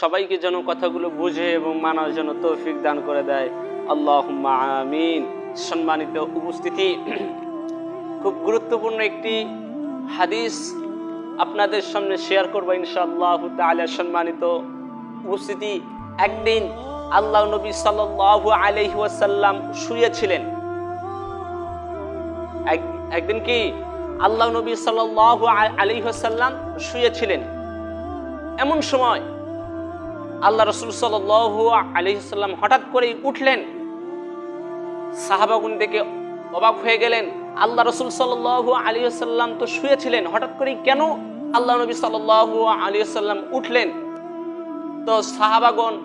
সবাইকে যেন কথাগুলো বুঝে এবং মানার জন্য তৌফিক দান করে দেয়। আল্লাহ আমিন। সম্মানিত উপস্থিতি। খুব গুরুত্বপূর্ণ একটি হাদিস আপনাদের সামনে শেয়ার করব ইনশাআল্লাহ তাআলা। সম্মানিত উপস্থিতি, একদিন আল্লাহ নবী সাল্লাল্লাহু আলাইহি ওয়াসাল্লাম শুয়েছিলেন। এক- একদিন কি আল্লাহ নবী সাল্লাল্লাহু আলাইহি ওয়াসাল্লাম শুয়েছিলেন। এমন সময় আল্লাহ রসুল সাল্লাল্লাহু আলাইহি ওয়াসাল্লাম হঠাৎ করেই উঠলেন। সাহাবাগুন দেখে অবাক হয়ে গেলেন। আল্লাহ রসুল সাল্লাল্লাহু আলাইহি ওয়াসাল্লাম তো শুয়েছিলেন। হঠাৎ করেই কেন আল্লাহ নবী সাল্লাল্লাহু আলাইহি ওয়াসাল্লাম উঠলেন? তো সাহাবাগণ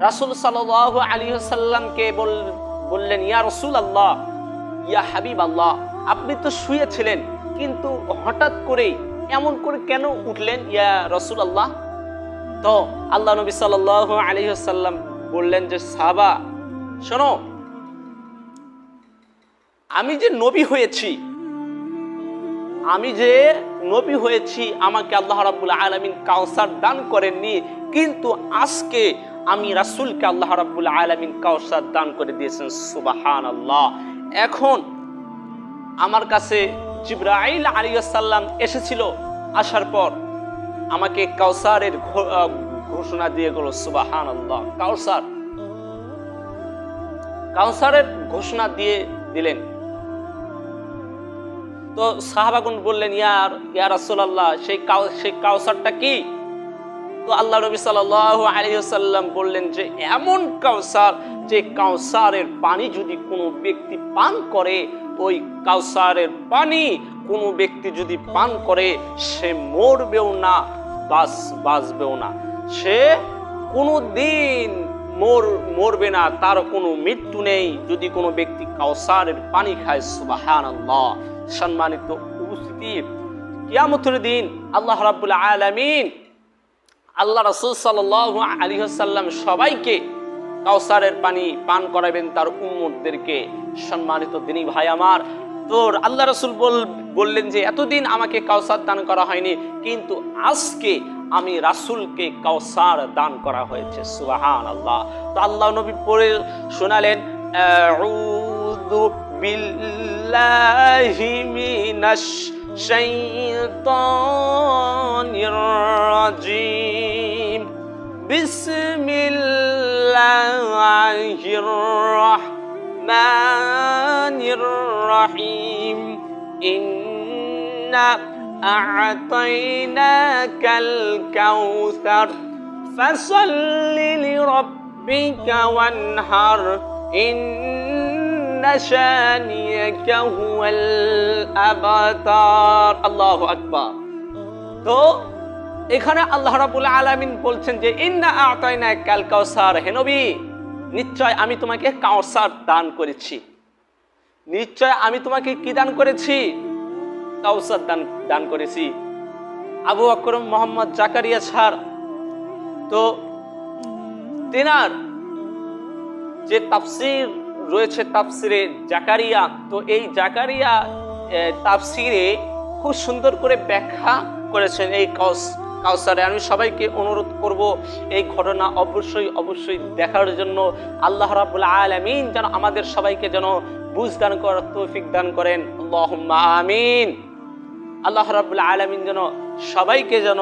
রাসূল সাল্লাল্লাহু আলাইহি ওয়াসাল্লামকে বল- বললেন, ইয়া রসুল আল্লাহ ইয়া হাবিব আল্লাহ আপনি তো শুয়েছিলেন, কিন্তু হঠাৎ করেই এমন করে কেন উঠলেন, ইয়া রসুল আল্লাহ তো আল্লাহ নবী আলাইহি ওয়াসাল্লাম বললেন যে, সাহাবা, শোনো, আমি যে নবী হয়েছি, আমি যে নবী হয়েছি, আমাকে আল্লাহ রাব্বুল আলামিন কাউসার দান করেননি, কিন্তু আজকে আমি রাসূলকে আল্লাহ রাব্বুল আলামিন কাউসার দান করে দিয়েছেন সুবাহান আল্লাহ এখন আমার কাছে জিব্রাইল আলাইহিস সালাম এসেছিল, আসার পর আমাকে কাউসারের ঘোষণা দিয়ে গেল, সুবহানাল্লাহ। কাউসার। কাউসারের ঘোষণা দিয়ে দিলেন। তো সাহাবাগুন বললেন ইয়ার ইয়া রাসূলুল্লাহ, সেই কাউ, সেই কাউসারটা কি? তো আল্লাহ নবী সাল্লাল্লাহু আলাইহি ওয়াসাল্লাম বললেন যে, এমন কাউসার যে কাউসারের পানি যদি কোনো ব্যক্তি পান করে, ওই কাউসারের পানি কোনো ব্যক্তি যদি পান করে, সে মরবেও না, বাস বাঁচবেও না। সে কোনো দিন মর, মরবে না, তার কোনো মৃত্যু নেই। যদি কোনো ব্যক্তি কাউসারের পানি খায়, সুবহানাল্লাহ। সম্মানিত উপস্থিতি, কিয়ামতের দিন আল্লাহ রাব্বুল আলামিন, আল্লাহ রাসূল সাল্লাল্লাহু আলাইহি ওয়াসাল্লাম সবাইকে কাউসারের পানি পান করাবেন তার উম্মতদেরকে। সম্মানিত দিনী ভাই আমার তোর আল্লাহ রসুল বল, বললেন যে, এতদিন আমাকে কাউসার দান করা হয়নি, কিন্তু আজকে আমি রাসুলকে কাউসার দান করা হয়েছে। সুবাহান আল্লাহ তো আল্লাহ নবী পড়ে শোনালেন বিসমিল্লাহির রাহমানির الرحمن الرحيم إنا أعطيناك الكوثر فصل لربك وانهر إن شانيك هو الأبتر الله أكبر তো এখানে আল্লাহ রাবুল আলামিন বলছেন যে ইন্না আতাইনা কাল কাউসার হে নবী নিশ্চয় আমি তোমাকে কাউসার দান করেছি। নিশ্চয় আমি তোমাকে কি দান করেছি? কাউসার দান দান করেছি। আবু আকরম মোহাম্মদ জাকারিয়া ছাড়। তো তেনার যে তাফসির রয়েছে, তাফসিরে জাকারিয়া, তো এই জাকারিয়া তাফসিরে খুব সুন্দর করে ব্যাখ্যা করেছেন এই কাউস কাউসারে। আমি সবাইকে অনুরোধ করব এই ঘটনা অবশ্যই অবশ্যই দেখার জন্য। আল্লাহ রাবুল আলামিন যেন আমাদের সবাইকে যেন বুঝ দান করার তৌফিক দান করেন। আমিন। আল্লাহ রাবুল আলামিন যেন সবাইকে যেন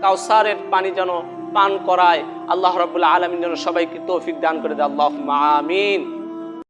কাউসারের পানি যেন পান করায়। আল্লাহ রাবুল আলামিন যেন সবাইকে তৌফিক দান করে দেয়। আল্লাহুম্মা আমিন।